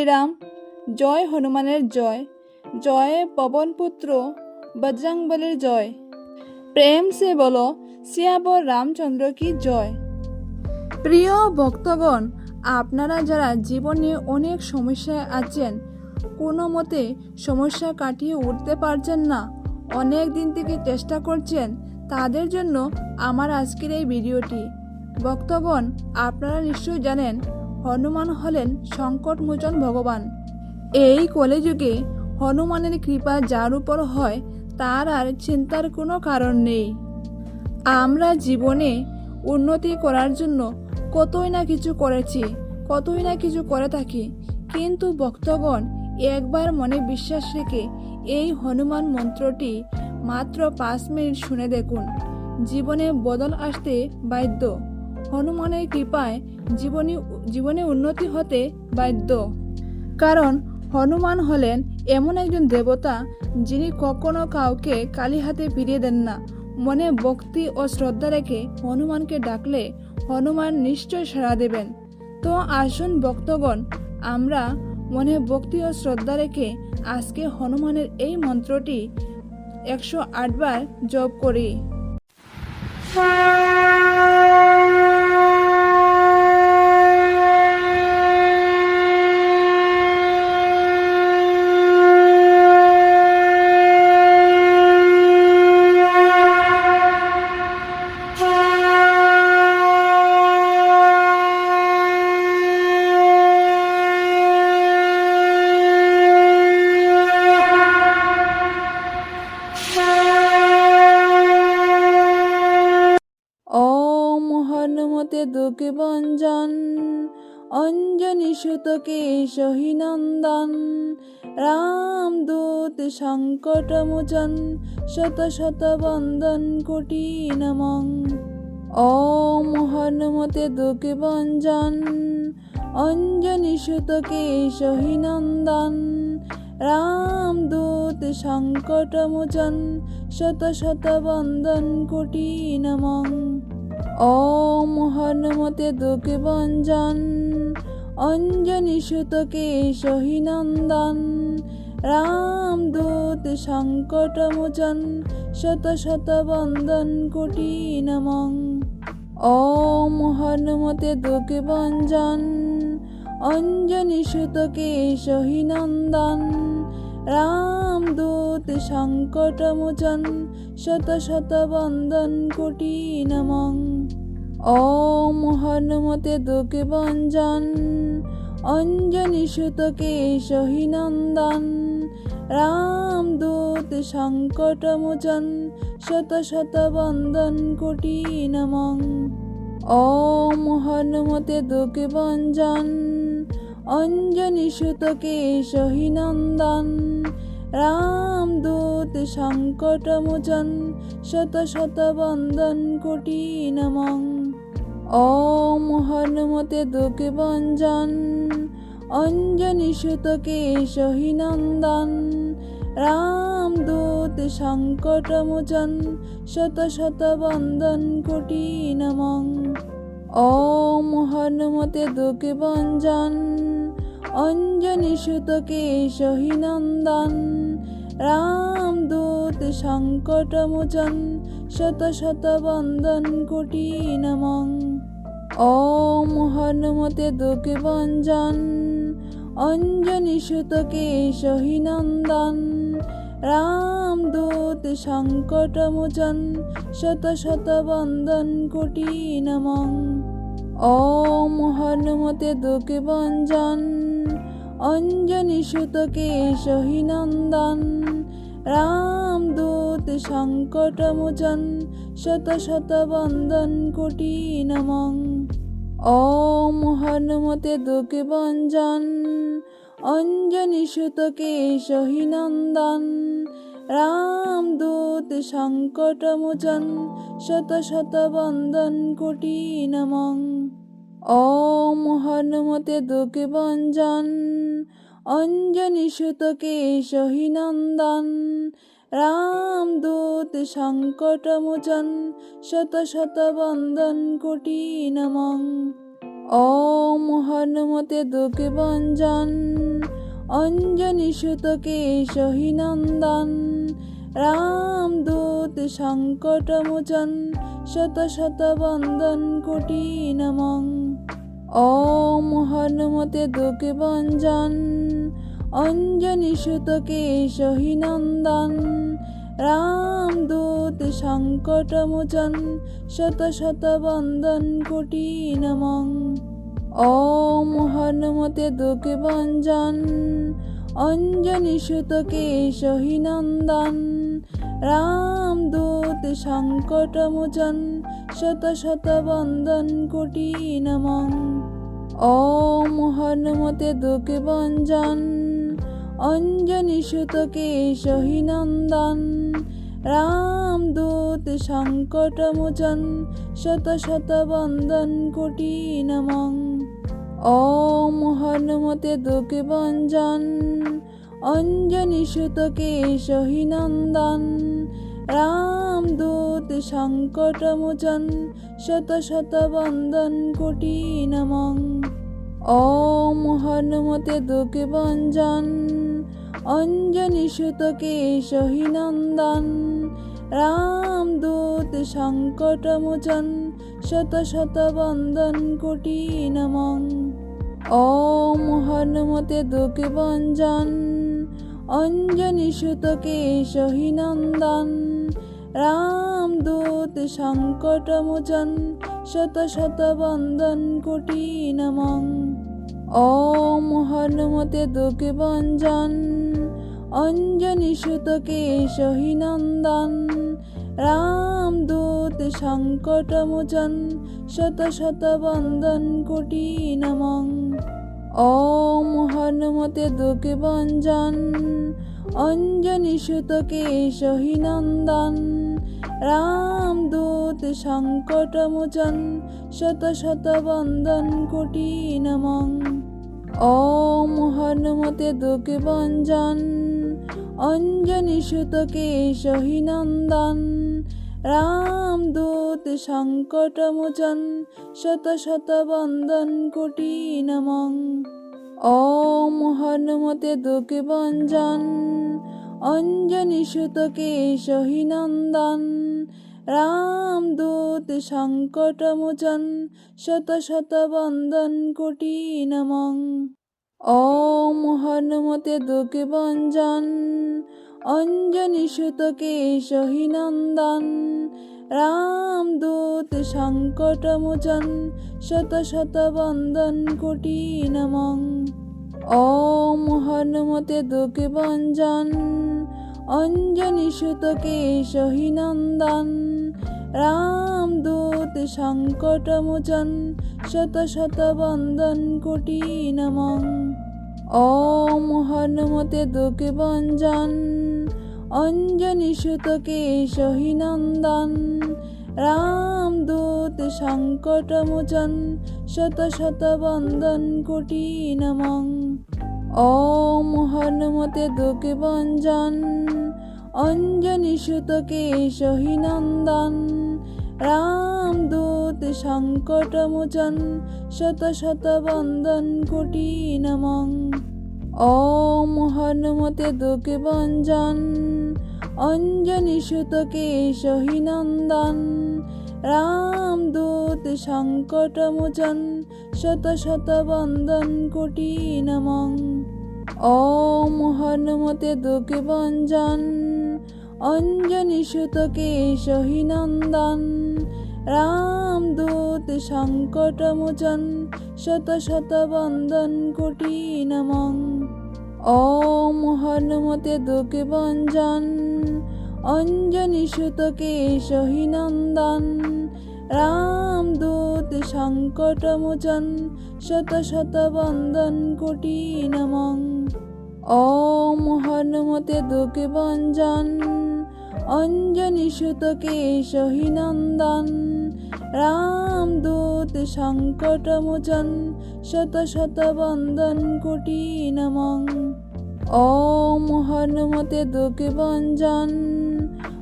শ্রীরাম, জয় হনুমানের জয় জয় পবনপুত্র বজরংবলীর জয়। প্রেম সে বলো সিয়াবর রামচন্দ্র কি জয়? প্রিয় ভক্তগণ, আপনারা যারা জীবনে অনেক সমস্যায় আছেন, কোনো মতে সমস্যা কাটিয়ে উঠতে পারছেন না, অনেক দিন থেকে চেষ্টা করছেন, তাদের জন্য আমার আজকের এই ভিডিওটি। ভক্তগণ, আপনারা নিশ্চয়ই জানেন হনুমান হলেন সংকটমোচন ভগবান। এই কলেযুগে হনুমানের কৃপা যার উপর হয়, তার আর চিন্তার কোনো কারণ নেই। আমরা জীবনে উন্নতি করার জন্য কতই না কিছু করেছি, কতই না কিছু করে থাকি, কিন্তু ভক্তগণ একবার মনে বিশ্বাস রেখে এই হনুমান মন্ত্রটি মাত্র পাঁচ মিনিট শুনে দেখুন। জীবনে বদল আসতে বাধ্য। হনুমানের কৃপায় জীবনী, জীবনে উন্নতি হতে বাধ্য। কারণ হনুমান হলেন এমন একজন দেবতা যিনি কখনো কাউকে কালি হাতে ফিরিয়ে দেন না। মনে ভক্তি ও শ্রদ্ধা রেখে হনুমানকে ডাকলে হনুমান নিশ্চয় সাড়া দেবেন। তো আসুন ভক্তগণ, আমরা মনে ভক্তি ও শ্রদ্ধা রেখে আজকে হনুমানের এই মন্ত্রটি একশো আটবার জপ করি। দূত সংকট মোচন শত শত বন্দন কোটি নমং ওম হনুমতে দুঃখে বঞ্জন অঞ্জনি রাম দূত সংকট মোচন শত শত বন্দন কোটি নমং ওম হনুমতে দুঃখে বঞ্জন অঞ্জনি সুতকে সহিনন্দন, রাম দূত সংকট মোচন শত শত বন্দন কোটি নমং ওম হনুমতে দুঃখে বঞ্জন অঞ্জনি সুতকে সহিনন্দন, রাম দূত সংকট মোচন শত শত বন্দন কোটি নমং ওম হনুমতে দুঃখে বঞ্জন অঞ্জনি সুতকে সহিনন্দন, রাম দূত সংকট মোচন শত শত বন্দন কোটি নমং। ওম হনুমতে দুঃখে বঞ্জন অঞ্জনি সুতকে সহিনন্দন, রাম দূত সংকট মোচন শত শত বন্দন কোটি নমং। ওম হনুমতে দুঃখে বঞ্জন অঞ্জনি সুতকে সহিনন্দন, রাম দূত সংকট মোচন শত শত বন্দন কোটি নমং ওম হনুমতে দুঃখে বঞ্জন অঞ্জনি সুতকে সহিনন্দন, রাম দূত সংকট মোচন শত শত বন্দন কোটি নমং ওম হনুমতে দুঃখে বঞ্জন অঞ্জনি সুতকে সহিনন্দন রাম দূত সংকট মোচন শত শত বন্দন কোটি নমং ওম হনুমতে দুঃখে বঞ্জন, অঞ্জনি সুতকে সহিনন্দন রাম দূত সংকট মোচন শত শত বন্দন কোটি নমং ওম হনুমতে দুঃখে বঞ্জন অঞ্জনি সুতকে সহিনন্দন, রাম দূত সংকট মোচন শত শত বন্দন কোটি নমং ওম হনুমতে দুঃখে বঞ্জন, অঞ্জনি সুতকে সহিনন্দন, রাম দূত সংকট মোচন শত শত বন্দন কোটি নমং ওম হনুমতে দুঃখে বঞ্জন। অঞ্জনী সুতকে সহিনন্দন, রাম দূত সংকট মোচন শত শত বন্দন কোটি নমঃ ওম হনুমতে দুঃখে বঞ্জন অঞ্জনী সুতকে সহিনন্দন, রাম দূত সংকট মোচন শত শত বন্দন কোটি নমঃ ওম হনুমতে দুঃখে বঞ্জন অঞ্জনী সুতকে সহিনন্দন রাম দূত সংকট মোচন শত শত বন্দন কোটি নমঃ ওম হনুমতে দুঃখে বঞ্জন অঞ্জনী সুতকে সহিনন্দন রাম দূত সংকট মোচন শত শত বন্দন কোটি নমঃ ওম হনুমতে দুঃখে বঞ্জন, অঞ্জনী সুতকে সহিনন্দন রাম দূত সংকট মোচন, শত শত বন্দন কোটি নমঃ। ওম হনুমতে দুঃখে বঞ্জন, অঞ্জনী সুতকে সহিনন্দন রাম দূত সংকট মোচন শত শত বন্দন কোটি নমঃ ওম হনুমতে দুঃখে বঞ্জন অঞ্জনী সুতকে সহিনন্দন রাম দূত সংকট মোচন। শত শত বন্দন কোটি নমঃ ওম হনুমতে দুঃখে বঞ্জন অঞ্জনী সুতকে সহিনন্দন রাম দূত সংকট মোচন শত শত বন্দন কোটি নমঃ। ওম হনুমতে দুঃখে বঞ্জন অঞ্জনী সুতকে দূত সংকট মোচন শত শত বন্দন কোটি নমঃ। ওম হনুমতে দুঃখে বঞ্জন অঞ্জনী সুতকে সহিনন্দন রাম দূত সংকট মোচন শত শত বন্দন কোটি নমঃ। ওম হনুমতে দুঃখে বঞ্জন অঞ্জনী সুতকে সহিনন্দন রাম দূত সংকট মোচন শত শত বন্দন কোটি নমঃ। ওম হনুমতে দুঃখে বঞ্জন অঞ্জনী সুতকে সহিনন্দন, রাম দূত সংকট মোচন, শত শত বন্দন কোটি নমঃ। ওম হনুমতে দুঃখে বঞ্জন অঞ্জনী সুতকে সহিনন্দন, রাম দূত সংকট মোচন, শত শত বন্দন কোটি নমঃ। ওম হনুমতে দুঃখে বঞ্জন অঞ্জনী সুতকে সহিনন্দন, রাম দূত সংকট মোচন শত শত বন্দন কোটি নমঃ ওম হনুমতে দুঃখে বঞ্জন অঞ্জনী সুতকে সহিনন্দন, রাম দূত সংকট মোচন শত শত বন্দন কোটি নমঃ ওম হনুমতে দুঃখে বঞ্জন অঞ্জনী সুতকে সহিনন্দন রাম দূত সংকট মোচন শত শত বন্দন কোটি নমঃ। ওম হনুমতে দুঃখে বঞ্জন অঞ্জনী সুতকে সহিনন্দন রাম দূত সংকট মোচন শত শত বন্দন কোটি নমঃ। ওম হনুমতে দুঃখে বঞ্জন অঞ্জনী সুতকে সহিনন্দন রাম দূত সংকট মোচন শত শত বন্দন কোটি নমঃ ওম হনুমতে দুঃখে বঞ্জন, অঞ্জনী সুতকে সহিনন্দন রাম দূত সংকট মোচন শত শত বন্দন কোটি নমঃ ওম হনুমতে দুঃখে বঞ্জন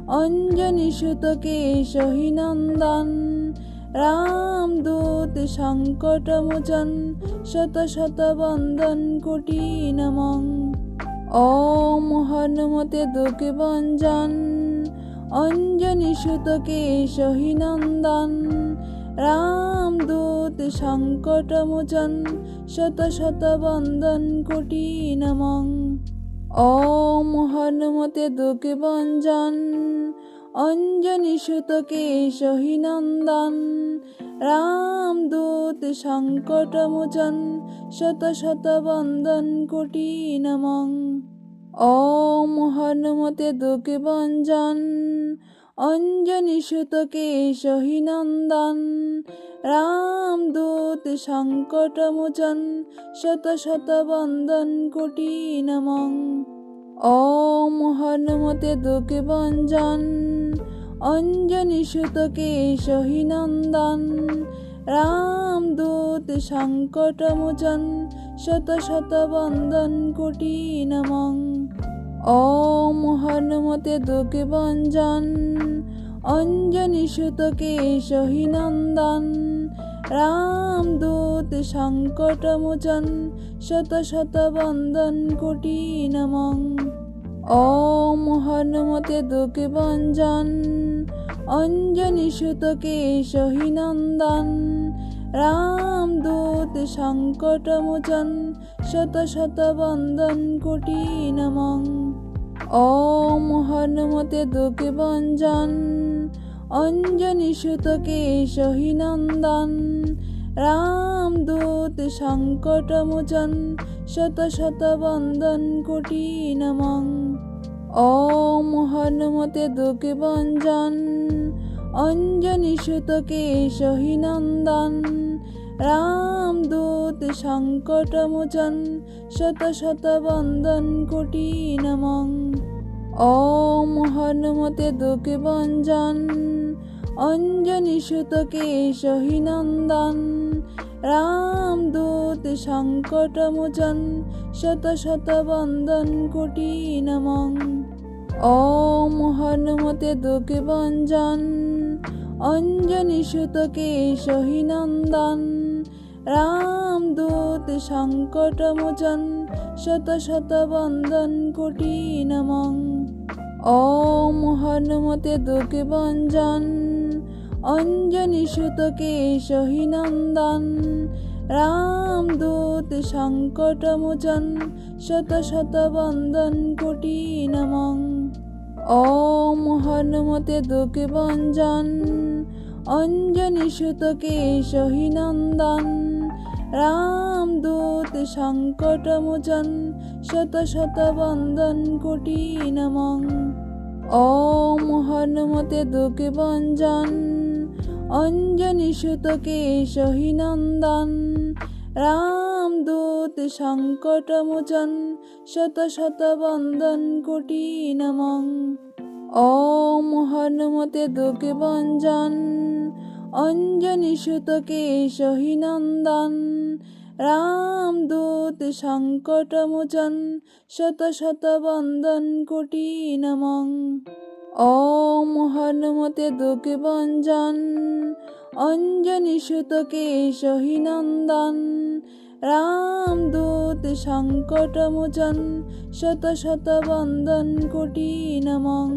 অঞ্জনী সুতকে সহিনন্দন, রামদূত সংকটমোচন, শত শত বন্দন কোটি নমং ওম হনুমতে দুঃখে বঞ্জন অঞ্জনী সুতকে সহিনন্দন, রামদূত সংকটমোচন, শত শত বন্দন কোটি নমং ওম হনুমতে দুঃখে বঞ্জন অঞ্জনী সুতকে সহিনন্দন রামদূত সংকটমোচন, শত শত বন্দন কোটি নমঃ। ওম হনুমতে দুঃখে বঞ্জন অঞ্জনী সুতকে সহিনন্দন রামদূত সংকটমোচন, শত শত বন্দন কোটি নমঃ। ওম হনুমতে দুঃখে বঞ্জন অঞ্জনী সুতকে সহিনন্দন রামদূত সংকটমোচন, শত শত বন্দন কোটি নমঃ ওম হনুমতে দুঃখে বঞ্জন, অঞ্জনী সুতকে সহিনন্দন রামদূত সংকটমোচন, শত শত বন্দন কোটি নমঃ ওম হনুমতে দুঃখে বঞ্জন অঞ্জনী সুতকে সহিনন্দন রামদূত সংকটমোচন, শত শত বন্দন কোটি নমঃ। ওম হনুমতে দুঃখে বঞ্জন, অঞ্জনী সুতকে সহিনন্দন রামদূত সংকটমোচন, শত শত বন্দন কোটি নমঃ। ওম হনুমতে দুঃখে বঞ্জন অঞ্জনী সুতকে সহিনন্দন রামদূত সংকটমোচন, শত শত বন্দন কোটি নমঃ। ওম হনুমতে দুঃখে বঞ্জন অঞ্জনী সুতকে সহিনন্দন রামদূত সংকটমোচন, শত শত বন্দন কোটি নমঃ। ওম হনুমতে দুঃখে বঞ্জন অঞ্জনী সুতকে সহিনন্দন রামদূত সংকটমোচন, শত শত বন্দন কোটি নমঃ ওম হনুমতে দুঃখে বঞ্জন, অঞ্জনী সুতকে সহিনন্দন রামদূত সংকটমোচন, শত শত বন্দন কোটি নমঃ ওম হনুমতে দুঃখে বঞ্জন অঞ্জনী সুতকে সহিনন্দন রামদূত সংকটমোচন শত শত বন্দন কোটি নমঃ ওম হনুমতে দুঃখে বঞ্জন অঞ্জনী সুতকে সহিনন্দন রামদূত সংকটমোচন শত শত বন্দন কোটি নমঃ ওম হনুমতে দুঃখে বঞ্জন অঞ্জনী সুতকে সহিনন্দন রামদূত সংকটমোচন, শত শত বন্দন কোটি নমঃ ওম হনুমতে দুঃখে বঞ্জন অঞ্জনী সুতকে সহিনন্দন রামদূত সংকটমোচন, শত শত বন্দন কোটি নমঃ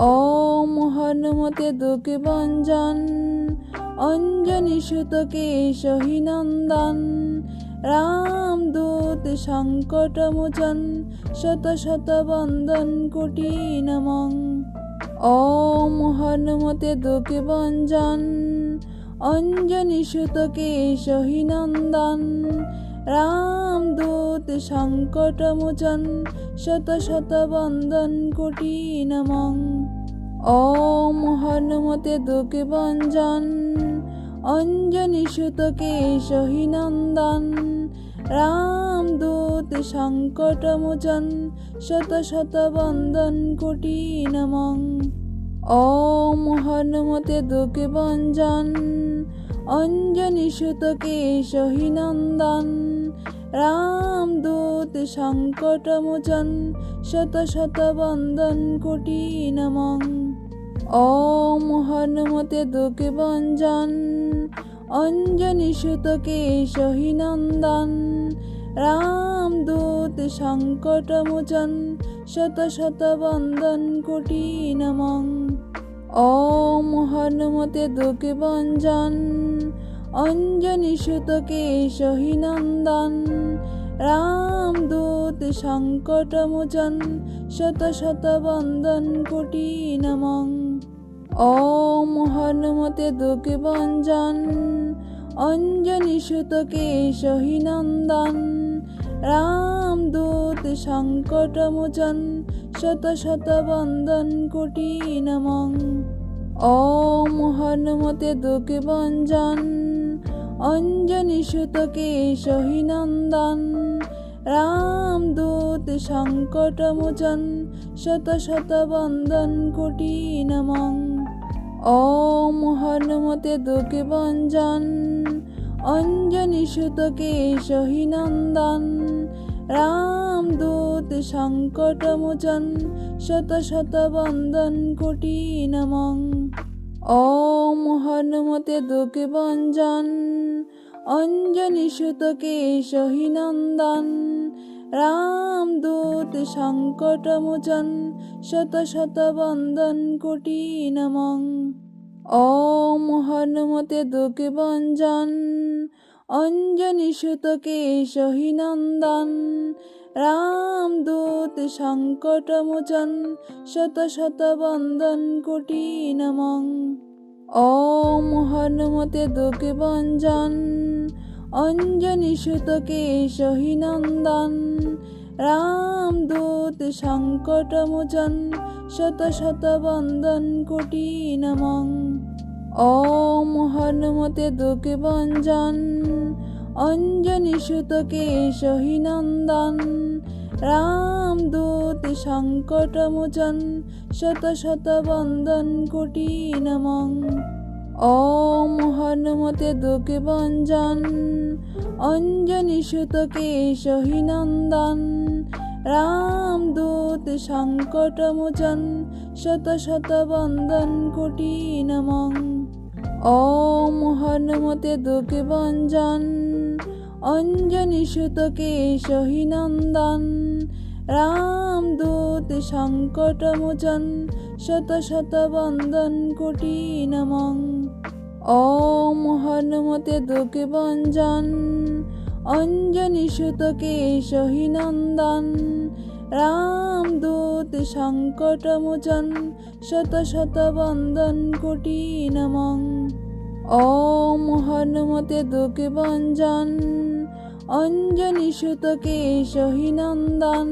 ওম হনুমতে দুঃখে বঞ্জন অঞ্জনী সুতকে সহিনন্দন রামদূত সংকটমোচন শত শত বন্দন কোটি নমঃ। ওম হনুমতে দুঃখে বঞ্জন অঞ্জনী সুতকে সহিনন্দন রামদূত সংকটমোচন শত শত বন্দন কোটি নমঃ। ওম হনুমতে দুঃখে বঞ্জন অঞ্জনি সুতকে সহিনন্দন রামদূত সংকটমোচন, শত শত বন্দন কোটি নমং ওম হনুমতে দুঃখ বঞ্জন অঞ্জনি সুতকে সহিনন্দন রামদূত সংকটমোচন, শত শত বন্দন কোটি নমং ওম হনুমতে দুঃখ বঞ্জন অঞ্জনী সুতকে সহিনন্দন রামদূত সংকটমোচন, শত শত বন্দন কোটি নমঃ ওম হনুমতে দুঃখে ভঞ্জন, অঞ্জনী সুতকে সহিনন্দন রামদূত সংকটমোচন, শত শত বন্দন কোটি নমঃ ওম হনুমতে দুঃখে ভঞ্জন অঞ্জনী সুতকে সহিনন্দন রামদূত সংকটমোচন, শত শত বন্দন কোটি নমঃ। ওম হনুমতে দুঃখে বঞ্জন অঞ্জনী সুতকে সহিনন্দন রামদূত সংকটমোচন, শত শত বন্দন কোটি নমঃ। ওম হনুমতে দুঃখে ভঞ্জন অঞ্জনী সুতকে সহিনন্দন রামদূত সংকটমোচন, শত শত বন্দন কোটি নমঃ ওম হনুমতে দুঃখে ভঞ্জন অঞ্জনী সুতকে সহিনন্দন রামদূত সংকটমোচন, শত শত বন্দন কোটি নমঃ ওম হনুমতে দুঃখে ভঞ্জন অঞ্জনী সুতকে সহিনন্দন রামদূত সংকটমোচন, শত শত বন্দন কোটি নমঃ ওম হনুমতে দুঃখে ভঞ্জন অঞ্জনী সুতকে সহিনন্দন রামদূত সংকটমোচন, শত শত বন্দন কোটি নমঃ ওম হনুমতে দুঃখে ভঞ্জন অঞ্জনী সুতকে সহিনন্দন রামদূত সংকটমোচন, শত শত বন্দন কোটি নমঃ। ওম হনুমতে দুঃখে বঞ্জন, অঞ্জনী সুতকে সহিনন্দন রামদূত সংকটমোচন, শত শত বন্দন কোটি নমঃ। ওম হনুমতে দুঃখে ভঞ্জন অঞ্জনী সুতকে সহিনন্দন রামদূত সংকটমোচন শত শত বন্দন কোটি নমঃ ওম হনুমতে দুঃখে ভঞ্জন, অঞ্জনী সুতকে সহিনন্দন রামদূত সংকটমোচন শত শত বন্দন কোটি নমঃ ওম হনুমতে দুঃখে ভঞ্জন অঞ্জনী সুতকে সহিনন্দন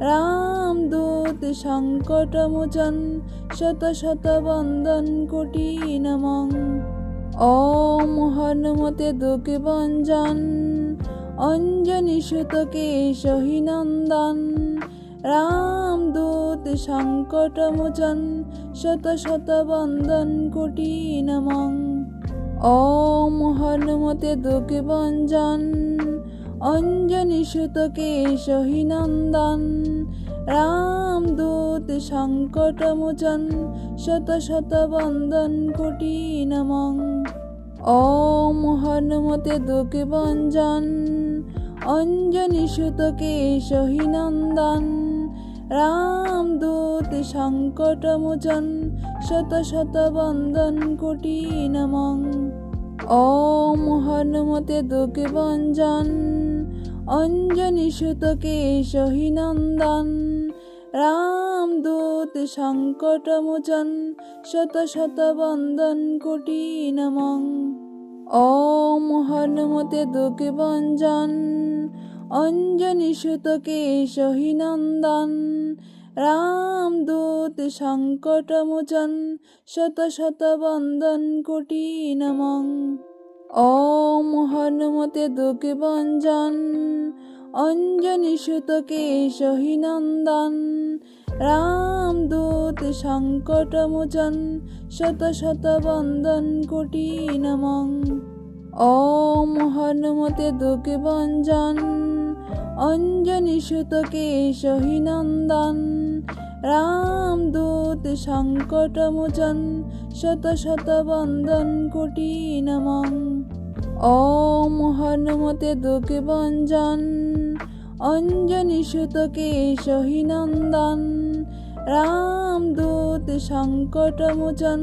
রামদূত সংকটমোচন, শত শত বন্দন কোটি নমঃ। ওম হনুমতে দুঃখে ভঞ্জন, অঞ্জনী সুতকে সহিনন্দন রামদূত সংকটমোচন, শত শত বন্দন কোটি নমঃ। ওম হনুমতে দুঃখে ভঞ্জন অঞ্জনী সুতকে সহিনন্দন রামদূত সংকটমোচন শত শত বন্দন কোটি নমঃ। ওম হনুমতে দুঃখে বঞ্জন অঞ্জনী সুতকে সহিনন্দন রামদূত সংকটমোচন শত শত বন্দন কোটি নমঃ। ওম হনুমতে দুঃখে ভঞ্জন অঞ্জনী সুতকে সহিনন্দন রামদূত সংকটমোচন, শত শত বন্দন কোটি নমঃ ওম হনুমতে দুঃখে ভঞ্জন, অঞ্জনী সুতকে সহিনন্দন রামদূত সংকটমোচন, শত শত বন্দন কোটি নমঃ ওম হনুমতে দুঃখে ভঞ্জন অঞ্জনী সুতকে সহিনন্দন রামদূত সংকটমোচন শত শত বন্দন কোটি নমঃ। ওম হনুমতে দুঃখে ভঞ্জন অঞ্জনী সুতকে সহিনন্দন রামদূত সংকটমোচন শত শত বন্দন কোটি নমঃ ওম হনুমতে দুঃখে বঞ্জন অঞ্জনি সুতকে সহিনন্দন রামদূত সংকটমোচন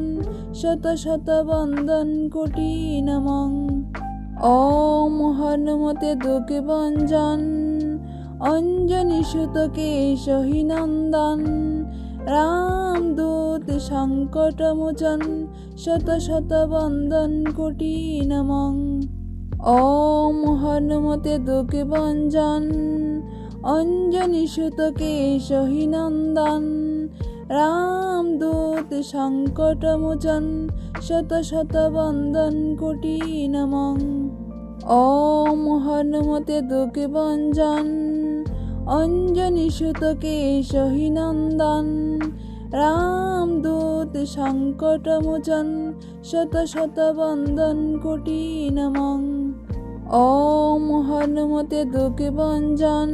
শত শত বন্দন কোটি নমঃ ওম হনুমতে দুঃখে বঞ্জন অঞ্জনি সুতকে সহিনন্দন রামদূত সংকটমোচন, শত শত বন্দন কোটি নমঃ। ওম হনুমতে দুঃখে বঞ্জন অঞ্জনি সুতকে সহিনন্দন রামদূত সংকটমোচন, শত শত বন্দন কোটি নমঃ। ওম হনুমতে দুঃখে বঞ্জন অঞ্জনি সুতকে সহিনন্দন, রামদূত সংকটমোচন, শত শত বন্দন কোটি নমঃ ওম হনুমতে দুঃখে বঞ্জন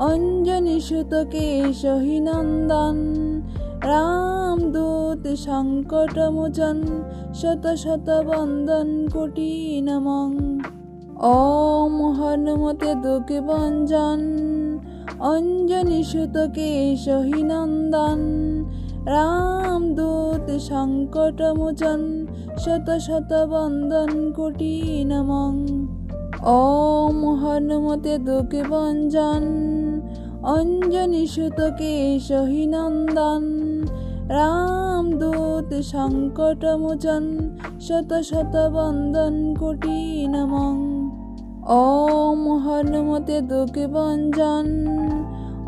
অঞ্জনি সুতকে সহিনন্দন, রামদূত সংকটমোচন, শত শত বন্দন কোটি নমঃ ওম হনুমতে দুঃখে বঞ্জন অঞ্জনি সুতকে সহিনন্দন রামদূত সংকটমোচন, শত শত বন্দন কোটি নমঃ। ওম হনুমতে দুঃখে বঞ্জন, অঞ্জনি সুতকে সহিনন্দন রামদূত সংকটমোচন, শত শত বন্দন কোটি নমঃ। ওম হনুমতে দুঃখে বঞ্জন,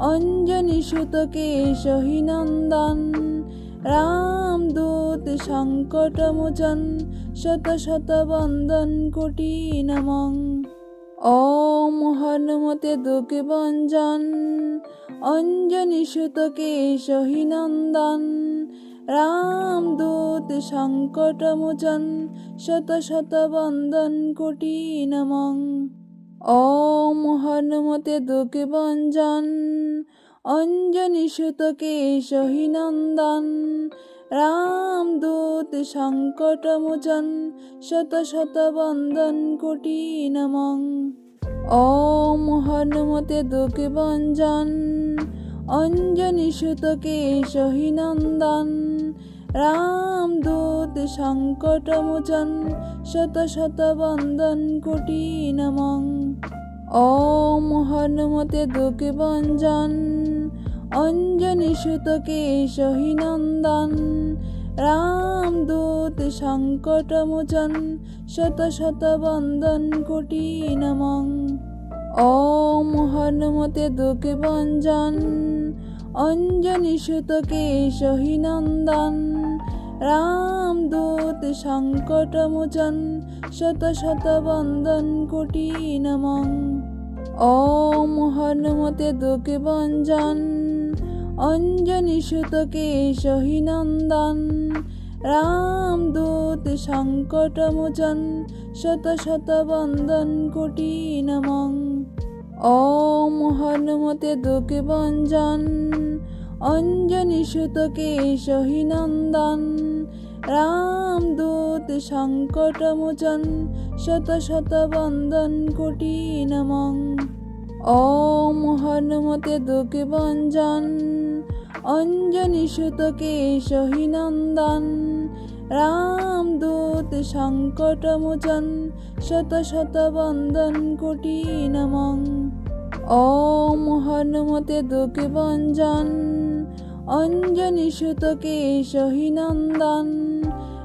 অঞ্জনি সুতকে সহিনন্দন রামদূত সংকটমোচন শত শত বন্দন কোটি নমঃ। ওম হনুমতে দুঃখে বঞ্জন, অঞ্জনি সুতকে সহিনন্দন রামদূত সংকটমোচন শত শত বন্দন কোটি নমঃ। ওম হনুমতে দুঃখে বঞ্জন, অঞ্জনি সুতকে সহিনন্দন রামদূত সংকটমোচন শত শত বন্দন কোটি নমঃ। ওম হনুমতে দুঃখে বঞ্জন, অঞ্জনি সুতকে সহিনন্দন রামদূত সংকটমোচন শত শত বন্দন কোটি নমঃ। বঞ্জন, অঞ্জনি সুতকে সহিনন্দন রামদূত সংকটমোচন শত শত বন্দন কোটি নমঃ। ওম হনুমতে দুঃখে বঞ্জন, অঞ্জনি সুতকে সহিনন্দন রামদূত সংকটমোচন শত শত বন্দন কোটি নমঃ। ওম হনুমতে দুঃখে বঞ্জন, অঞ্জনি সুতকে সহিনন্দন রামদূত সংকটমোচন শত শত বন্দন কোটি নমঃ। ওম হনুমতে দুঃখে বঞ্জন, অঞ্জনি সুতকে সহিনন্দন রামদূত সংকটমোচন, শত শত বন্দন কোটি নমঃ। ওম হনুমতে দুঃখে বঞ্জন অঞ্জনি সুতকে সহিনন্দন রামদূত সংকটমোচন, শত শত বন্দন কোটি নমঃ। ওম হনুমতে দুঃখে বঞ্জন অঞ্জনি সুতকে সহিনন্দন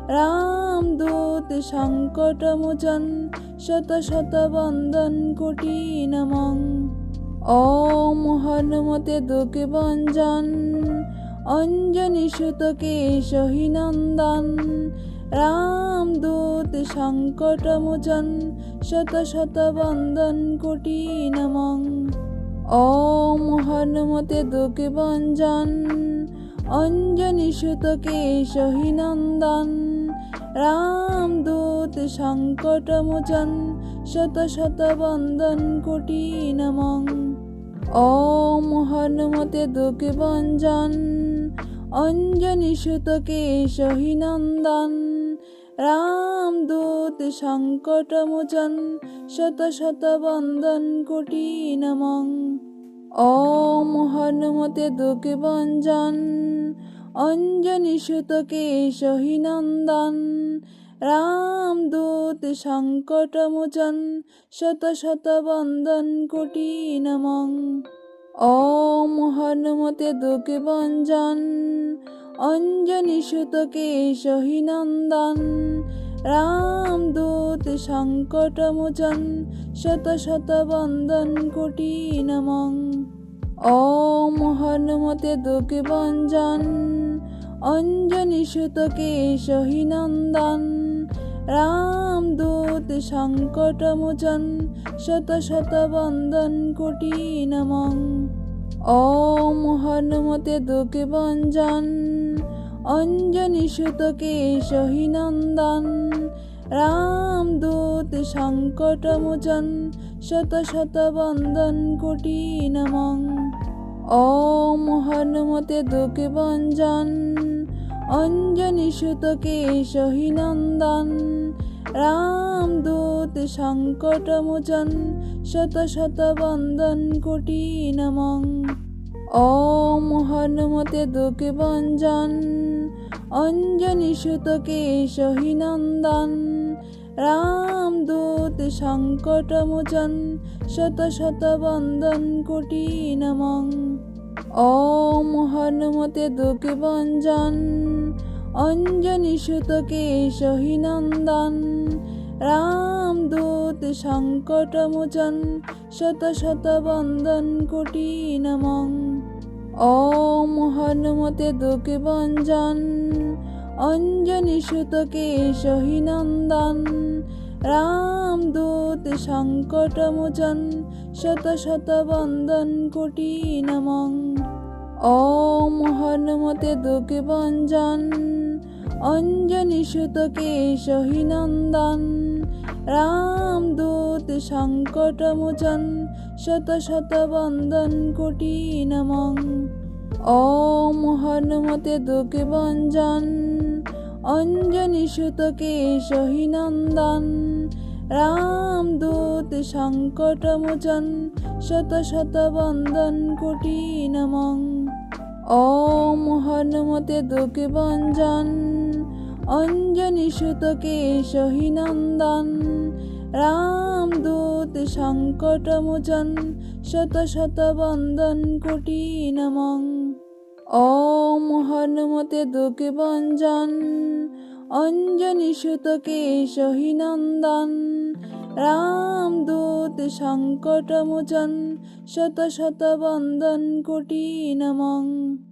রামদূত সংকটমোচন শত শত বন্দন কোটি নমঃ। ওম হনুমতে দুঃখে বঞ্জন অঞ্জনি সুতকে সহিনন্দন রামদূত সংকটমোচন শত শত বন্দন কোটি নমঃ। ওম হনুমতে দুঃখে বঞ্জন অঞ্জনি সুতকে সহিনন্দন রামদূত সংকটমোচন শত শত বন্দন কোটি নমং ওম হনুমতে দুঃখে ভঞ্জন, অঞ্জনি সুতকে সহিনন্দন সংকট মোচন, শত শত বন্দন কোটি নমং ওম হনুমতে দুঃখ বঞ্জন অঞ্জনি সুতকে সহিনন্দন রামদূত সংকটমোচন, শত শত বন্দন কোটি নমঃ ওম হনুমতে দুঃখে ভঞ্জন অঞ্জনি সুতকে সহিনন্দন রামদূত সংকটমোচন, শত শত বন্দন কোটি নমঃ ওম হনুমতে দুঃখে ভঞ্জন অঞ্জনি সুতকে সহিনন্দন রামদূত সংকটমোচন, শত শত বন্দন কোটি নমঃ। ওম হনুমতে দুঃখে ভঞ্জন, অঞ্জনি সুতকে সহিনন্দন রামদূত সংকটমোচন, শত শত বন্দন কোটি নমঃ। ওম হনুমতে দুঃখে ভঞ্জন অঞ্জনি সুতকে সহিনন্দন রামদূত সংকটমোচন শত শত বন্দন কোটি নমঃ ওম হনুমতে দুঃখে ভঞ্জন, অঞ্জনি সুতকে সহিনন্দন রামদূত সংকটমোচন শত শত বন্দন কোটি নমঃ ওম হনুমতে দুঃখে ভঞ্জন অঞ্জনি সুতকে সহিনন্দন রামদূত সংকটমোচন শত শত বন্দন কোটি নমঃ। ওম হনুমতে দুঃখে ভঞ্জন, অঞ্জনি সুতকে সহিনন্দন রামদূত সংকটমোচন শত শত বন্দন কোটি নমঃ। ওম হনুমতে দুঃখে ভঞ্জন অঞ্জনি সুতকে সহিনন্দন রামদূত সংকটমোচন শত শত বন্দন কোটি নমঃ ওম হনুমতে দুঃখে ভঞ্জন অঞ্জনি সুতকে সহিনন্দন রামদূত সংকটমোচন শত শত বন্দন কোটি নমঃ ওম হনুমতে দুঃখে ভঞ্জন অঞ্জনি সুতকে সহিনন্দন, রামদূত সংকটমোচন, শত শত বন্দন কোটি নমঃ ওম হনুমতে দুঃখে ভঞ্জন, অঞ্জনি সুতকে সহিনন্দন, রামদূত সংকটমোচন, শত শত বন্দন কোটি নমঃ